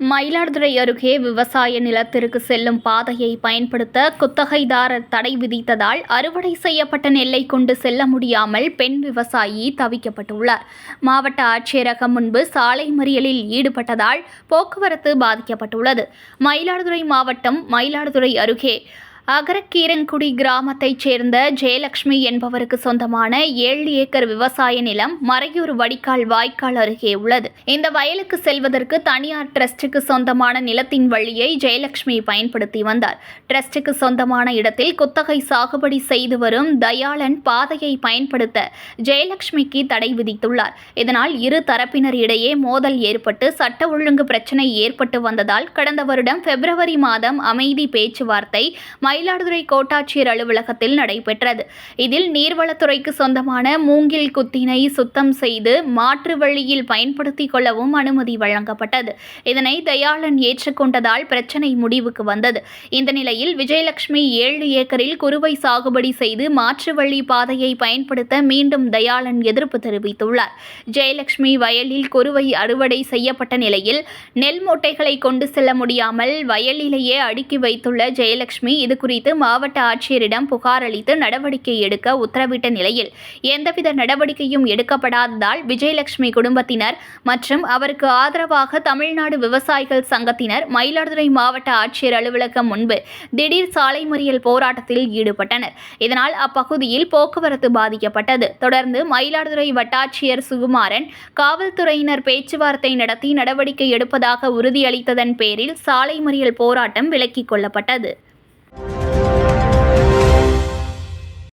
மயிலாடுதுறை அருகே விவசாய நிலத்திற்கு செல்லும் பாதையை பயன்படுத்த குத்தகைதாரர் தடை விதித்ததால் அறுவடை செய்யப்பட்ட நெல்லை கொண்டு செல்ல முடியாமல் பெண் விவசாயி தவிக்கப்பட்டுள்ளார். மாவட்ட ஆட்சியரகம் முன்பு சாலை மறியலில் ஈடுபட்டதால் போக்குவரத்து பாதிக்கப்பட்டுள்ளது. மயிலாடுதுறை மாவட்டம் மயிலாடுதுறை அருகே அகரக்கீரங்குடி கிராமத்தைச் சேர்ந்த ஜெயலட்சுமி என்பவருக்கு சொந்தமான ஏழு ஏக்கர் விவசாய நிலம் மறையூர் வடிகால் வாய்க்கால் அருகே உள்ளது. இந்த வயலுக்கு செல்வதற்கு தனியார் டிரஸ்டுக்கு சொந்தமான நிலத்தின் வழியை ஜெயலட்சுமி பயன்படுத்தி வந்தார். டிரஸ்டுக்கு சொந்தமான இடத்தில் குத்தகை சாகுபடி செய்து வரும் தயாளன் பாதையை பயன்படுத்த ஜெயலட்சுமிக்கு தடை விதித்துள்ளார். இதனால் இரு தரப்பினர் இடையே மோதல் ஏற்பட்டு சட்ட ஒழுங்கு பிரச்சினை ஏற்பட்டு வந்ததால் கடந்த வருடம் பிப்ரவரி மாதம் அமைதி பேச்சுவார்த்தை மயிலாடுதுறை கோட்டாட்சியர் அலுவலகத்தில் நடைபெற்றது. இதில் நீர்வளத்துறைக்கு சொந்தமான மூங்கில் குத்தினை சுத்தம் செய்து மாற்று வழியில் பயன்படுத்திக் கொள்ளவும் அனுமதி வழங்கப்பட்டது. இதனை தயாளன் ஏற்றுக்கொண்டதால் பிரச்சினை முடிவுக்கு வந்தது. இந்த நிலையில் விஜயலட்சுமி ஏழு ஏக்கரில் குறுவை சாகுபடி செய்து மாற்று வழி பாதையை பயன்படுத்த மீண்டும் தயாளன் எதிர்ப்பு தெரிவித்துள்ளார். ஜெயலட்சுமி வயலில் குறுவை அறுவடை செய்யப்பட்ட நிலையில் நெல் மூட்டைகளை கொண்டு செல்ல முடியாமல் வயலிலேயே அடுக்கி வைத்துள்ள ஜெயலட்சுமி இது குறித்து மாவட்ட ஆட்சியரிடம் புகார் அளித்து நடவடிக்கை எடுக்க உத்தரவிட்ட நிலையில் எந்தவித நடவடிக்கையும் எடுக்கப்படாததால் விஜயலட்சுமி குடும்பத்தினர் மற்றும் அவருக்கு ஆதரவாக தமிழ்நாடு விவசாயிகள் சங்கத்தினர் மயிலாடுதுறை மாவட்ட ஆட்சியர் அலுவலகம் முன்பு திடீர் சாலை மறியல் போராட்டத்தில் ஈடுபட்டனர். இதனால் அப்பகுதியில் போக்குவரத்து பாதிக்கப்பட்டது. தொடர்ந்து மயிலாடுதுறை வட்டாட்சியர் சுகுமாரன் காவல்துறையினர் பேச்சுவார்த்தை நடத்தி நடவடிக்கை எடுப்பதாக உறுதியளித்ததன் பேரில் சாலை மறியல் போராட்டம் விலக்கிக் கொள்ளப்பட்டது.